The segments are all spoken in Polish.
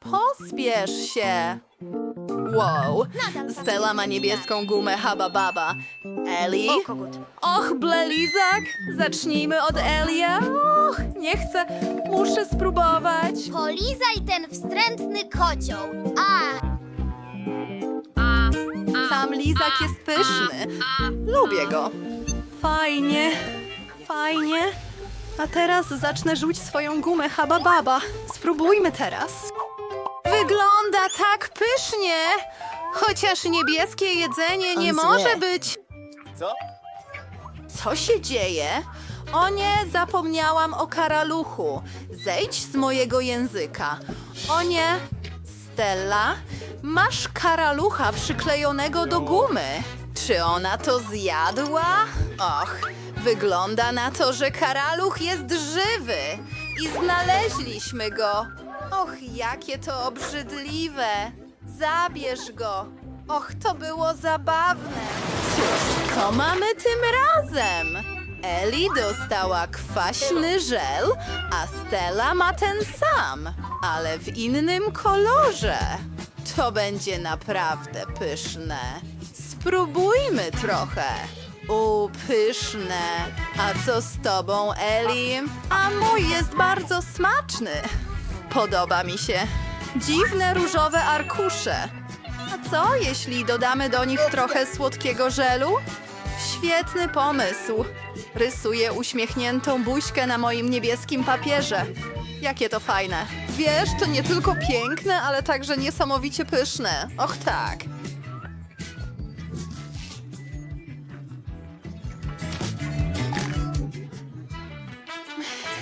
Pospiesz się. Wow, Stella ma niebieską gumę Haba Baba. Eli? Och, blelizak! Zacznijmy od Elia. Och, nie chcę. Muszę spróbować. Polizaj ten wstrętny kocioł. A, Sam lizak jest pyszny. Lubię go. Fajnie, fajnie. A teraz zacznę żuć swoją gumę Haba Baba. Spróbujmy teraz. Wygląda tak pysznie! Chociaż niebieskie jedzenie nie On zły. może być. Co? Co się dzieje? O nie, zapomniałam o karaluchu. Zejdź z mojego języka. O nie, Stella, masz karalucha przyklejonego do gumy. Czy ona to zjadła? Och, wygląda na to, że karaluch jest żywy. I znaleźliśmy go. Och, jakie to obrzydliwe. Zabierz go. Och, to było zabawne. Cóż, co mamy tym razem? Eli dostała kwaśny żel, a Stella ma ten sam, ale w innym kolorze. To będzie naprawdę pyszne. Spróbujmy trochę. U, pyszne. A co z tobą, Eli? A mój jest bardzo smaczny. Podoba mi się. Dziwne różowe arkusze. A co, jeśli dodamy do nich trochę słodkiego żelu? Świetny pomysł. Rysuję uśmiechniętą buźkę na moim niebieskim papierze. Jakie to fajne. Wiesz, to nie tylko piękne, ale także niesamowicie pyszne. Och tak.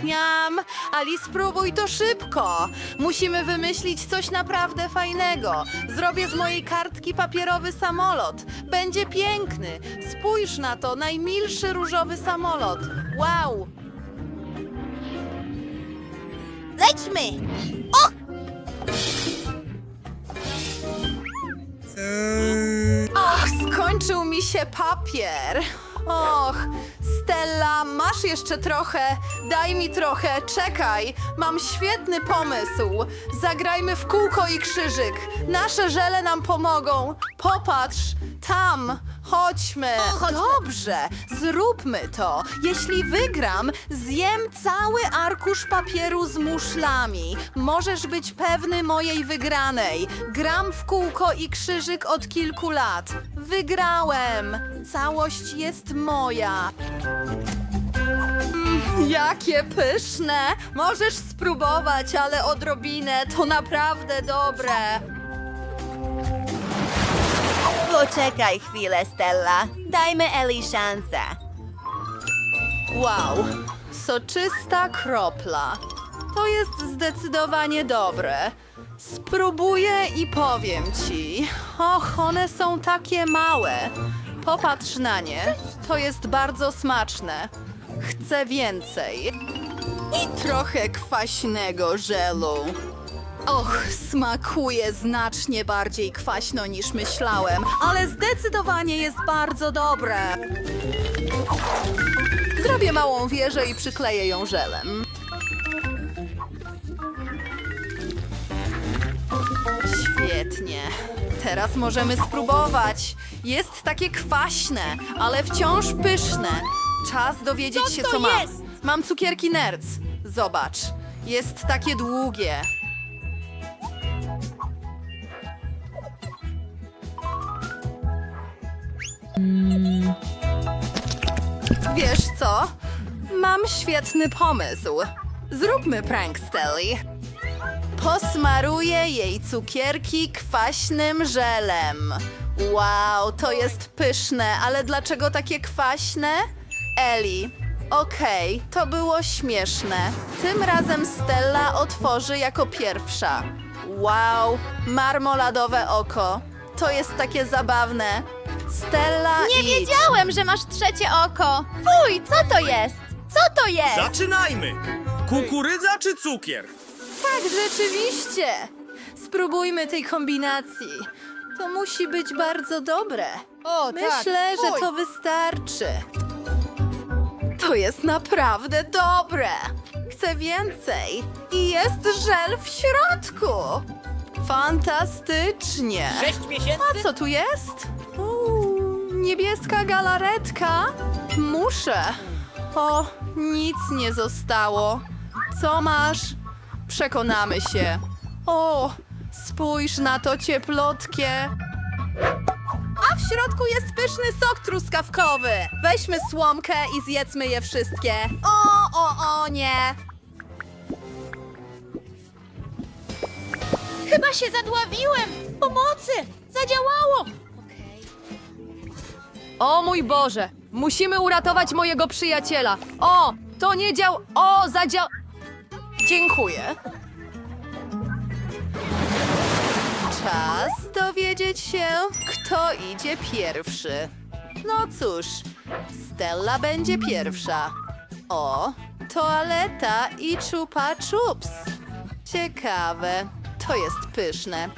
Miam, Ali, spróbuj to szybko. Musimy wymyślić coś naprawdę fajnego. Zrobię z mojej kartki papierowy samolot. Będzie piękny. Spójrz na to, najmilszy różowy samolot. Wow! lećmy! Och, skończył mi się papier. Och, Stella, masz jeszcze trochę? Daj mi trochę, czekaj. Mam świetny pomysł. Zagrajmy w kółko i krzyżyk. Nasze żele nam pomogą. Popatrz, tam. Chodźmy. chodźmy. Dobrze, zróbmy to. Jeśli wygram, zjem cały arkusz papieru z muszlami. Możesz być pewny mojej wygranej. Gram w kółko i krzyżyk od kilku lat. Wygrałem. Całość jest moja. Mm, Jakie pyszne! Możesz spróbować, ale odrobinę. To naprawdę dobre. Poczekaj chwilę, Stella. Dajmy Eli szansę. Wow, soczysta kropla. To jest zdecydowanie dobre. Spróbuję i powiem ci. Och, one są takie małe. Popatrz na nie. To jest bardzo smaczne. Chcę więcej. I trochę kwaśnego żelu. Och, smakuje znacznie bardziej kwaśno niż myślałem, ale zdecydowanie jest bardzo dobre. Zrobię małą wieżę i przykleję ją żelem. Świetnie. Teraz możemy spróbować. Jest takie kwaśne, ale wciąż pyszne. Czas dowiedzieć Co się, to co mam. jest? Mam cukierki nerc. Zobacz. Jest takie długie. Wiesz co? Mam świetny pomysł. Zróbmy prank Stelly. Posmaruję jej cukierki kwaśnym żelem. Wow, to jest pyszne, ale dlaczego takie kwaśne? Eli. Okej, to było śmieszne. Tym razem Stella otworzy jako pierwsza. Wow, marmoladowe oko. To jest takie zabawne. Stella Nie idź. wiedziałem, że masz trzecie oko. Fuj, co to jest? Co to jest? Zaczynajmy! Kukurydza czy cukier? Tak, rzeczywiście. Spróbujmy tej kombinacji. To musi być bardzo dobre. O, Myślę, że to wystarczy. To jest naprawdę dobre. Chcę więcej. I jest żel w środku! Fantastycznie! Sześć miesięcy? A co tu jest? Niebieska galaretka. Muszę. O, nic nie zostało. Co masz? Przekonamy się. O, spójrz na to cieplotkie. A w środku jest pyszny sok truskawkowy. Weźmy słomkę i zjedzmy je wszystkie. O, o, o, nie. Chyba się zadławiłem! Pomocy! Zadziałało! O mój Boże! Musimy uratować mojego przyjaciela! O! To nie dział... O! Zadział... Dziękuję. Czas dowiedzieć się, kto idzie pierwszy. No cóż, Stella będzie pierwsza. O, toaleta i chupa chups. Ciekawe, to jest pyszne.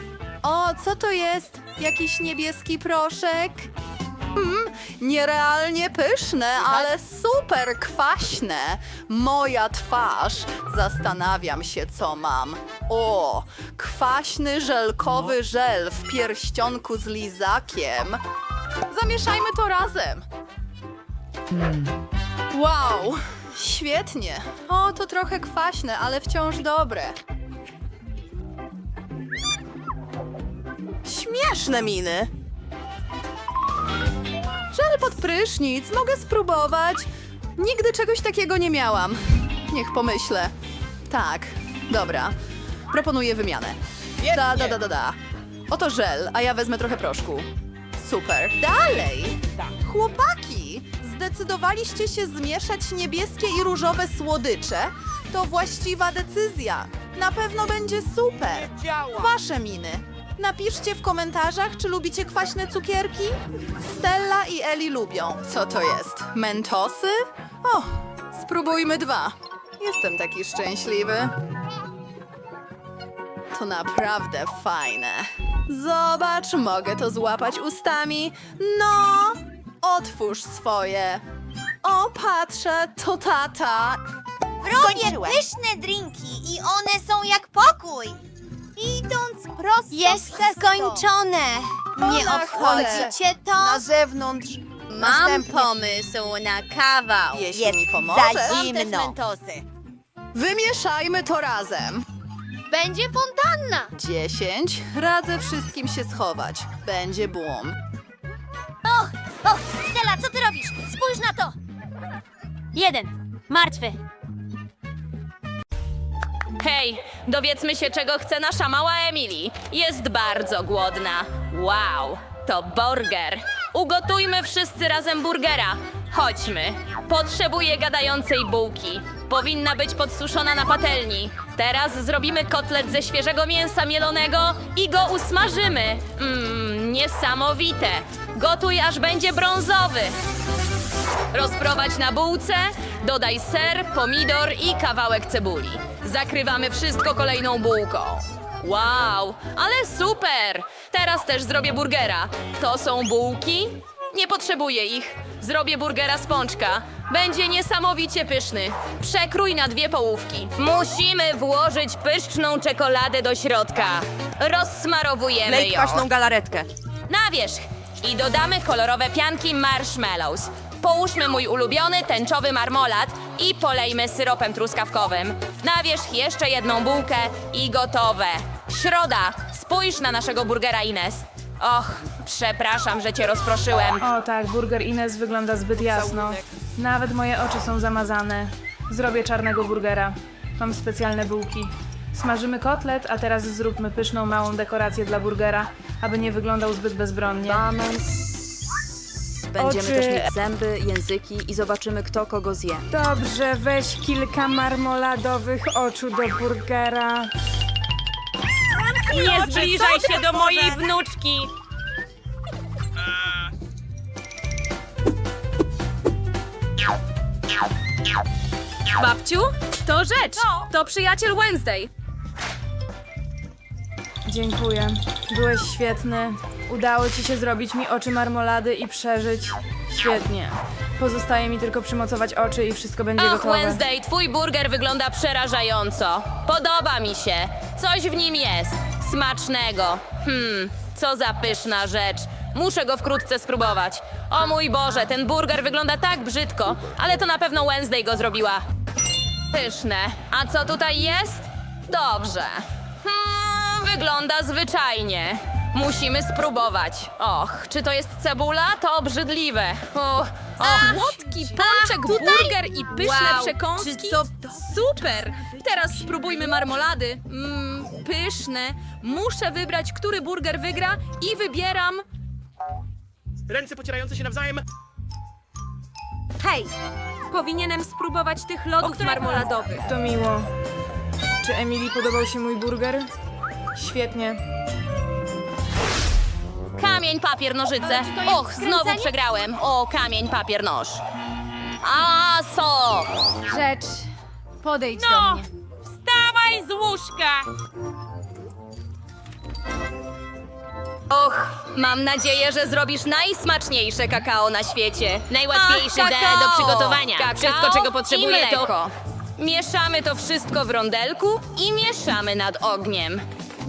O, co to jest? Jakiś niebieski proszek? Mm, nierealnie pyszne, ale super kwaśne. Moja twarz. Zastanawiam się, co mam. O, kwaśny żelkowy żel w pierścionku z lizakiem. Zamieszajmy to razem. Wow, świetnie. O, to trochę kwaśne, ale wciąż dobre. Śmieszne miny. Żel pod prysznic, mogę spróbować. Nigdy czegoś takiego nie miałam. Niech pomyślę. Tak, dobra. Proponuję wymianę. Da, da, da, da, da. Oto żel, a ja wezmę trochę proszku. Super. Dalej! Chłopaki! Zdecydowaliście się zmieszać niebieskie i różowe słodycze? To właściwa decyzja. Na pewno będzie super. Wasze miny. Napiszcie w komentarzach, czy lubicie kwaśne cukierki? Stella i Eli lubią. Co to jest? Mentosy? O, spróbujmy dwa. Jestem taki szczęśliwy. To naprawdę fajne. Zobacz, mogę to złapać ustami. No, otwórz swoje. O, patrzę, to tata. Robię Skończyłem. pyszne drinki i one są jak pokój! Idąc prosto Jest skończone! Nie na obchodzi cholerę. cię to? Na zewnątrz. Mam Następnie pomysł na kawał. Jeśli jest mi za pomożesz. zimno. mentosy. Wymieszajmy to razem. Będzie fontanna! Dziesięć. Radzę wszystkim się schować. Będzie boom. Och, och, Stella, co ty robisz? Spójrz na to! Jeden. Martwy. Hej, dowiedzmy się, czego chce nasza mała Emily. Jest bardzo głodna. Wow, to burger. Ugotujmy wszyscy razem burgera. Chodźmy. Potrzebuję gadającej bułki. Powinna być podsuszona na patelni. Teraz zrobimy kotlet ze świeżego mięsa mielonego i go usmażymy. Mmm, niesamowite. Gotuj, aż będzie brązowy. Rozprowadź na bułce, dodaj ser, pomidor i kawałek cebuli. Zakrywamy wszystko kolejną bułką. Wow, ale super! Teraz też zrobię burgera. To są bułki? Nie potrzebuję ich. Zrobię burgera z pączka. Będzie niesamowicie pyszny. Przekrój na dwie połówki. Musimy włożyć pyszczną czekoladę do środka. Rozsmarowujemy Lej ją kwaśną galaretkę. na wierzch i dodamy kolorowe pianki marshmallows. Połóżmy mój ulubiony tęczowy marmolat i polejmy syropem truskawkowym. Na wierzch jeszcze jedną bułkę i gotowe. Środa, spójrz na naszego burgera Ines. Och, przepraszam, że cię rozproszyłem. O tak, burger Ines wygląda zbyt jasno. Nawet moje oczy są zamazane. Zrobię czarnego burgera. Mam specjalne bułki. Smażymy kotlet, a teraz zróbmy pyszną małą dekorację dla burgera, aby nie wyglądał zbyt bezbronnie. Będziemy Oczy- też mieć zęby, języki i zobaczymy, kto kogo zje. Dobrze, weź kilka marmoladowych oczu do burgera. Nie zbliżaj się do mojej wnuczki! Babciu, to rzecz! To przyjaciel Wednesday. Dziękuję. Byłeś świetny. Udało ci się zrobić mi oczy marmolady i przeżyć. Świetnie. Pozostaje mi tylko przymocować oczy i wszystko będzie Och, gotowe. Wednesday, twój burger wygląda przerażająco. Podoba mi się. Coś w nim jest. Smacznego. Hmm, co za pyszna rzecz. Muszę go wkrótce spróbować. O mój Boże, ten burger wygląda tak brzydko, ale to na pewno Wednesday go zrobiła. Pyszne. A co tutaj jest? Dobrze. Hmm, wygląda zwyczajnie. Musimy spróbować. Och, czy to jest cebula? To obrzydliwe. Uch. Słodki pączek, burger i pyszne przekąski? Super! Teraz spróbujmy marmolady. Mmm, pyszne. Muszę wybrać, który burger wygra i wybieram... Ręce pocierające się nawzajem. Hej! Powinienem spróbować tych lodów marmoladowych. To miło. Czy Emily podobał się mój burger? Świetnie. Kamień, papier, nożyce. Och, znowu przegrałem. O, kamień, papier, noż. A, so! Rzecz, podejdź No! do mnie. Wstawaj z łóżka! Och, mam nadzieję, że zrobisz najsmaczniejsze kakao na świecie. Najłatwiejszy Ach, de- kakao! do przygotowania. Kakao Wszystko, czego potrzebuję, i to- mleko. Mieszamy to wszystko w rondelku i mieszamy nad ogniem.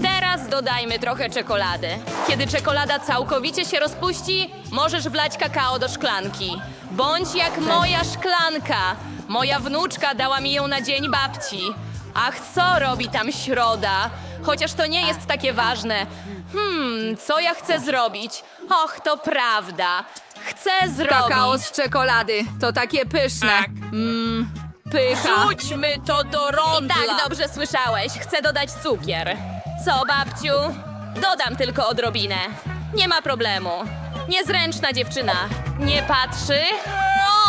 Teraz dodajmy trochę czekolady. Kiedy czekolada całkowicie się rozpuści, możesz wlać kakao do szklanki. Bądź jak moja szklanka. Moja wnuczka dała mi ją na dzień babci. Ach, co robi tam środa? Chociaż to nie jest takie ważne. Hmm, co ja chcę zrobić? Och, to prawda. Chcę zrobić... Kakao z czekolady. To takie pyszne. Mmm, pycha. Rzućmy to do rondla. I tak dobrze słyszałeś. Chcę dodać cukier. Co, babciu? Dodam tylko odrobinę. Nie ma problemu. Niezręczna dziewczyna. Nie patrzy?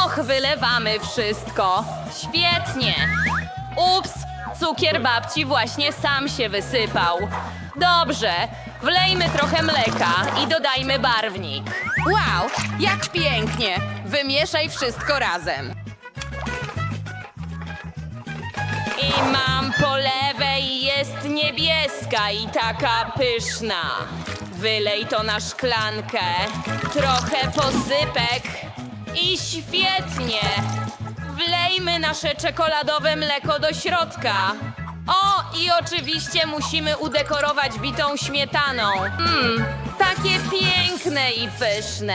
Och, wylewamy wszystko. Świetnie. Ups, cukier babci właśnie sam się wysypał. Dobrze, wlejmy trochę mleka i dodajmy barwnik. Wow, jak pięknie. Wymieszaj wszystko razem. I mam jest niebieska i taka pyszna. Wylej to na szklankę, trochę posypek i świetnie. Wlejmy nasze czekoladowe mleko do środka. O, i oczywiście musimy udekorować bitą śmietaną. Mmm, takie piękne i pyszne.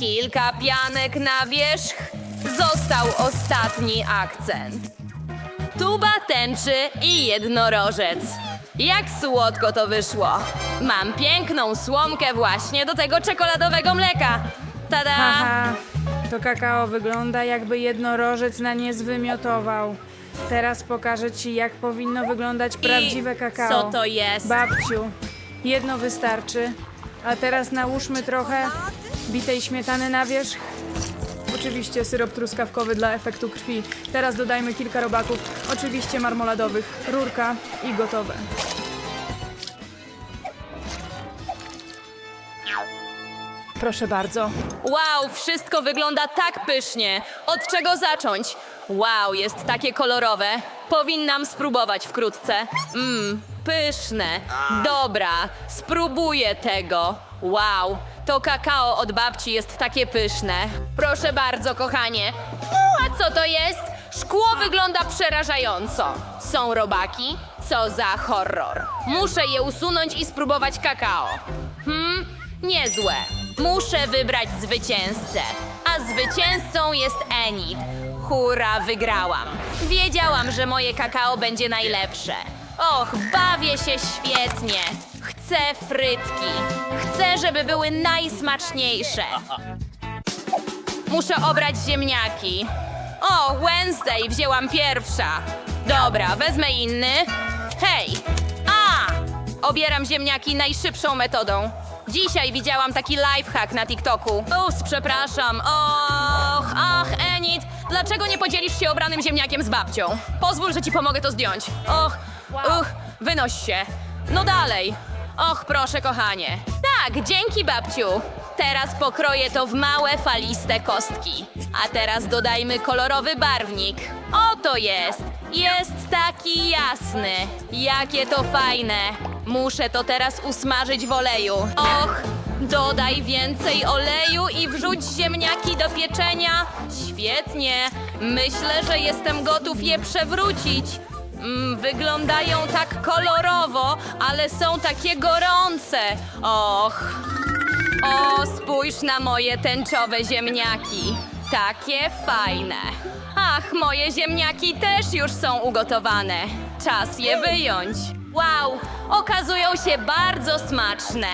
Kilka pianek na wierzch. Został ostatni akcent. Tuba tęczy i jednorożec. Jak słodko to wyszło. Mam piękną słomkę właśnie do tego czekoladowego mleka. Tada! Haha, to kakao wygląda jakby jednorożec na nie zwymiotował. Teraz pokażę ci, jak powinno wyglądać prawdziwe kakao. co to jest? Babciu, jedno wystarczy. A teraz nałóżmy trochę bitej śmietany na wierzch. Oczywiście syrop truskawkowy dla efektu krwi. Teraz dodajmy kilka robaków, oczywiście marmoladowych, rurka i gotowe. Proszę bardzo. Wow, wszystko wygląda tak pysznie. Od czego zacząć? Wow, jest takie kolorowe. Powinnam spróbować wkrótce. Mmm, pyszne. Dobra, spróbuję tego. Wow, to kakao od babci jest takie pyszne. Proszę bardzo, kochanie. A co to jest? Szkło wygląda przerażająco. Są robaki? Co za horror. Muszę je usunąć i spróbować kakao. Hmm, niezłe. Muszę wybrać zwycięzcę. A zwycięzcą jest Enid. Hurra, wygrałam. Wiedziałam, że moje kakao będzie najlepsze. Och, bawię się świetnie. Chcę frytki. Chcę, żeby były najsmaczniejsze. Muszę obrać ziemniaki. O, Wednesday wzięłam pierwsza. Dobra, wezmę inny. Hej! A! Obieram ziemniaki najszybszą metodą. Dzisiaj widziałam taki lifehack na TikToku. Ups, przepraszam. Och, ach, Enid, dlaczego nie podzielisz się obranym ziemniakiem z babcią? Pozwól, że ci pomogę to zdjąć. Och, uch, wynoś się. No dalej. Och, proszę, kochanie. Tak, dzięki, babciu. Teraz pokroję to w małe, faliste kostki. A teraz dodajmy kolorowy barwnik. Oto jest. Jest taki jasny. Jakie to fajne. Muszę to teraz usmażyć w oleju. Och, Dodaj więcej oleju i wrzuć ziemniaki do pieczenia. Świetnie. Myślę, że jestem gotów je przewrócić. Mm, wyglądają tak kolorowo, ale są takie gorące. Och. O, spójrz na moje tęczowe ziemniaki. Takie fajne. Ach, moje ziemniaki też już są ugotowane. Czas je wyjąć. Wow, okazują się bardzo smaczne.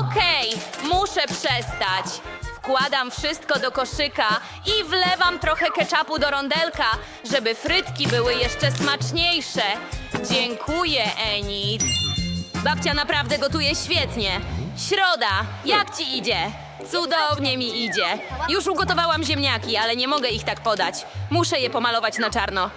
Okej, muszę przestać. Wkładam wszystko do koszyka i wlewam trochę ketchupu do rondelka, żeby frytki były jeszcze smaczniejsze. Dziękuję, Enid. Babcia naprawdę gotuje świetnie. Środa, jak ci idzie? Cudownie mi idzie. Już ugotowałam ziemniaki, ale nie mogę ich tak podać. Muszę je pomalować na czarno.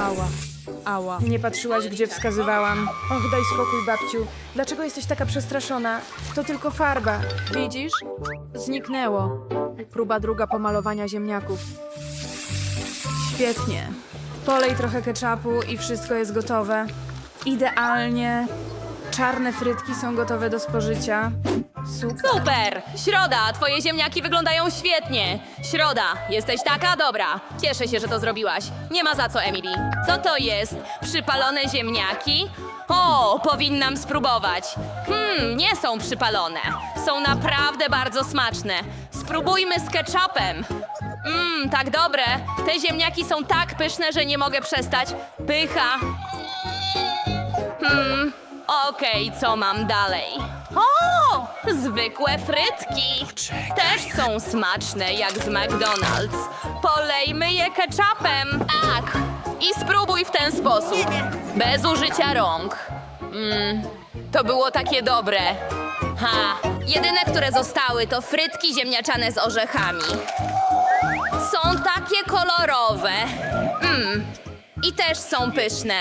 Ała. Ała. Nie patrzyłaś, gdzie wskazywałam. Och, daj spokój, babciu. Dlaczego jesteś taka przestraszona? To tylko farba. Widzisz? Zniknęło. Próba druga pomalowania ziemniaków. Świetnie. Polej trochę ketchupu i wszystko jest gotowe. Idealnie. Czarne frytki są gotowe do spożycia. Super. Super! Środa, twoje ziemniaki wyglądają świetnie. Środa, jesteś taka dobra. Cieszę się, że to zrobiłaś. Nie ma za co, Emily. Co to jest? Przypalone ziemniaki? O, powinnam spróbować. Hmm, nie są przypalone. Są naprawdę bardzo smaczne. Spróbujmy z ketchupem. Mmm, tak dobre. Te ziemniaki są tak pyszne, że nie mogę przestać. Pycha. Hmm, okej, co mam dalej? O, zwykłe frytki. Też są smaczne, jak z McDonald's. Polejmy je ketchupem. Tak. I spróbuj w ten sposób. Bez użycia rąk. Mm, to było takie dobre. Ha, jedyne, które zostały, to frytki ziemniaczane z orzechami. Są takie kolorowe. Mmm, i też są pyszne.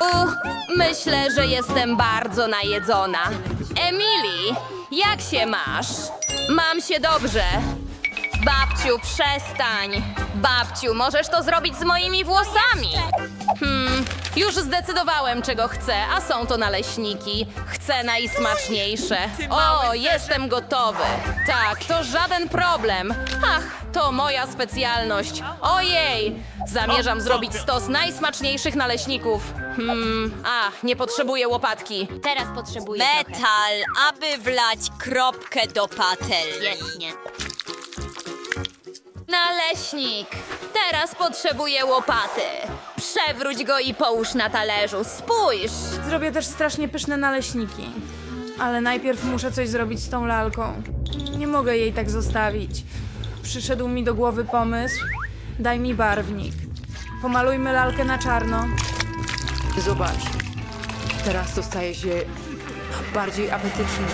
Uch, myślę, że jestem bardzo najedzona. Emily, jak się masz? Mam się dobrze. Babciu, przestań. Babciu, możesz to zrobić z moimi włosami. Hmm, już zdecydowałem, czego chcę, a są to naleśniki. Chcę najsmaczniejsze. O, jestem gotowy. Tak, to żaden problem. Ach, to moja specjalność. Ojej, zamierzam zrobić stos najsmaczniejszych naleśników. Hmm, ach, nie potrzebuję łopatki. Teraz potrzebuję trochę. Metal, aby wlać kropkę do patelni. Świetnie. Naleśnik. Teraz potrzebuję łopaty. Przewróć go i połóż na talerzu. Spójrz. Zrobię też strasznie pyszne naleśniki. Ale najpierw muszę coś zrobić z tą lalką. Nie mogę jej tak zostawić. Przyszedł mi do głowy pomysł. Daj mi barwnik. Pomalujmy lalkę na czarno. Zobacz, teraz to staje się bardziej apetyczny,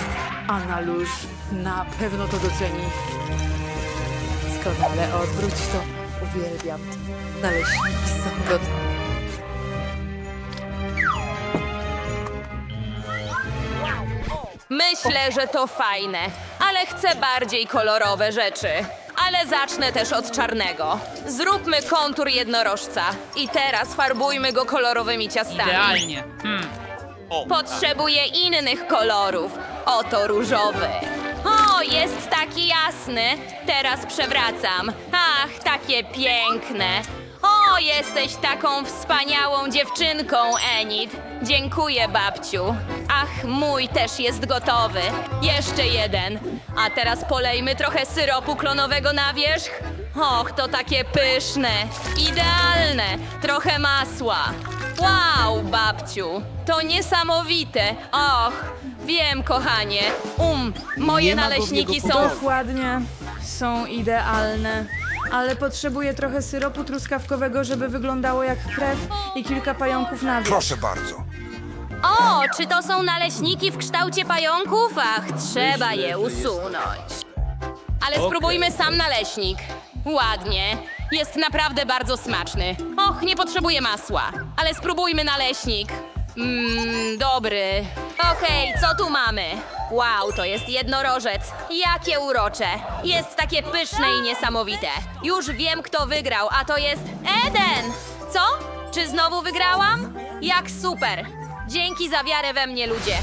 a Nalusz na pewno to doceni. Doskonale, odwróć to. Uwielbiam. Naleśniki są gotowe. Myślę, że to fajne, ale chcę bardziej kolorowe rzeczy. Ale zacznę też od czarnego. Zróbmy kontur jednorożca i teraz farbujmy go kolorowymi ciastami. Idealnie. Hmm. O, Potrzebuję innych kolorów. Oto różowy. Jest taki jasny. Teraz przewracam. Ach, takie piękne. O, jesteś taką wspaniałą dziewczynką, Enid. Dziękuję, babciu. Ach, mój też jest gotowy. Jeszcze jeden. A teraz polejmy trochę syropu klonowego na wierzch. Och, to takie pyszne. Idealne. Trochę masła. Wow, babciu, to niesamowite. Och, wiem, kochanie. Um, moje Nie ma naleśniki są. Dokładnie. Są idealne. Ale potrzebuję trochę syropu truskawkowego, żeby wyglądało jak krew i kilka pająków na wierzch. Proszę bardzo. O, czy to są naleśniki w kształcie pająków? Ach, trzeba je usunąć. Ale spróbujmy sam naleśnik. Ładnie. Jest naprawdę bardzo smaczny. Och, nie potrzebuję masła. Ale spróbujmy naleśnik. Mmm, dobry. Okej, co tu mamy? Wow, to jest jednorożec. Jakie urocze. Jest takie pyszne i niesamowite. Już wiem, kto wygrał, a to jest Eden! Co? Czy znowu wygrałam? Jak super! Dzięki za wiarę we mnie, ludzie.